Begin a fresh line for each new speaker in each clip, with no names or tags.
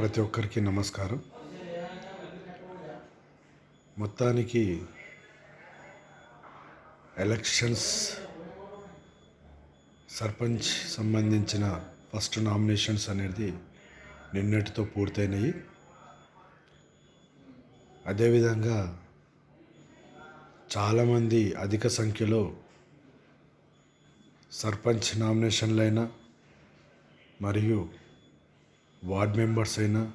ప్రతి ఒక్కరికి నమస్కారం. మొత్తానికి ఎలక్షన్స్ సర్పంచ్ సంబంధించిన ఫస్ట్ నామినేషన్స్ అనేది నిన్నటితో పూర్తయినాయి. అదేవిధంగా చాలామంది అధిక సంఖ్యలో సర్పంచ్ నామినేషన్లైనా మరియు వార్డ్ మెంబర్స్ అయినా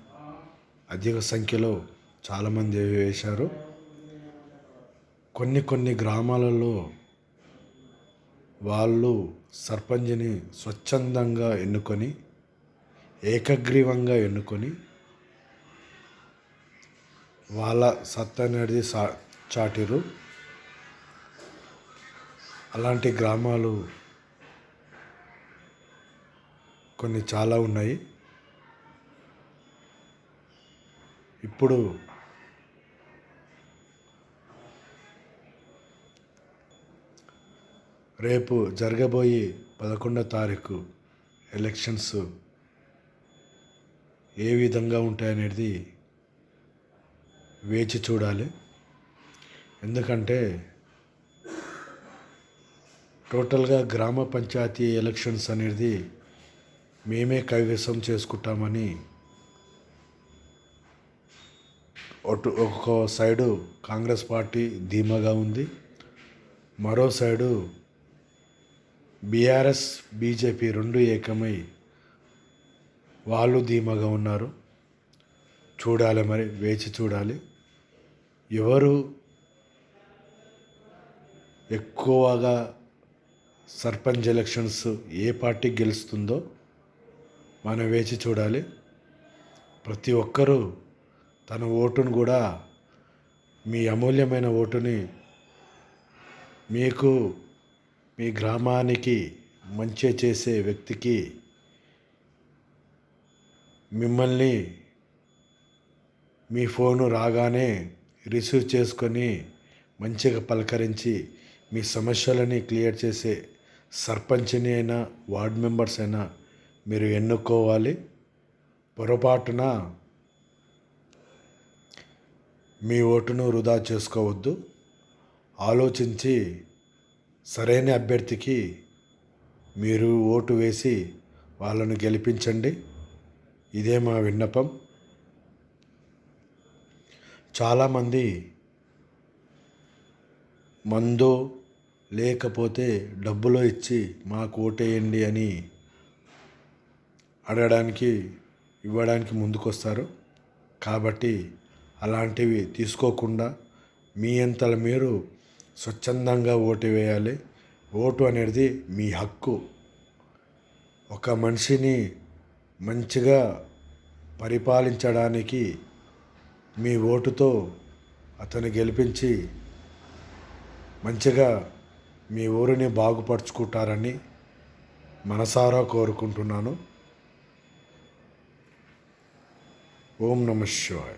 అధిక సంఖ్యలో చాలామంది వేశారు. కొన్ని కొన్ని గ్రామాలలో వాళ్ళు సర్పంచ్ని స్వచ్ఛందంగా ఎన్నుకొని ఏకగ్రీవంగా ఎన్నుకొని వాళ్ళ సత్తా అనేది సా చాటిరు అలాంటి గ్రామాలు కొన్ని చాలా ఉన్నాయి. ఇప్పుడు రేపు జరగబోయే పదకొండో తారీఖు ఎలక్షన్స్ ఏ విధంగా ఉంటాయనేది వేచి చూడాలి. ఎందుకంటే టోటల్గా గ్రామ పంచాయతీ ఎలక్షన్స్ అనేది మేమే కైవసం చేసుకుంటామని అటు ఒక సైడు కాంగ్రెస్ పార్టీ ధీమాగా ఉంది. మరో సైడు బీఆర్ఎస్ బీజేపీ రెండు ఏకమై వాళ్ళు ధీమాగా ఉన్నారు. చూడాలి మరి వేచి చూడాలి. ఎవరు ఎక్కువగా సర్పంచ్ ఎలక్షన్స్ ఏ పార్టీ గెలుస్తుందో మనం వేచి చూడాలి. ప్రతి ఒక్కరూ తన ఓటును కూడా మీ అమూల్యమైన ఓటుని మీకు మీ గ్రామానికి మంచి చేసే వ్యక్తికి మిమ్మల్ని మీ ఫోను రాగానే రిసీవ్ చేసుకొని మంచిగా పలకరించి మీ సమస్యలని క్లియర్ చేసే సర్పంచ్ని అయినా వార్డ్ మెంబర్స్ అయినా మీరు ఎన్నుకోవాలి. పొరపాటున మీ ఓటును వృధా చేసుకోవద్దు. ఆలోచించి సరైన అభ్యర్థికి మీరు ఓటు వేసి వాళ్ళను గెలిపించండి. ఇదే మా విన్నపం. చాలామంది మందు లేకపోతే డబ్బులు ఇచ్చి మాకు ఓటేయండి అని అడగడానికి ఇవ్వడానికి ముందుకొస్తారు. కాబట్టి అలాంటివి తీసుకోకుండా మీ అంతల మీరు స్వచ్ఛందంగా ఓటు వేయాలి. ఓటు అనేది మీ హక్కు. ఒక మనిషిని మంచిగా పరిపాలించడానికి మీ ఓటుతో అతను గెలిపించి మంచిగా మీ ఊరిని బాగుపరుచుకుంటారని మనసారా కోరుకుంటున్నాను. ఓం నమ శివాయ.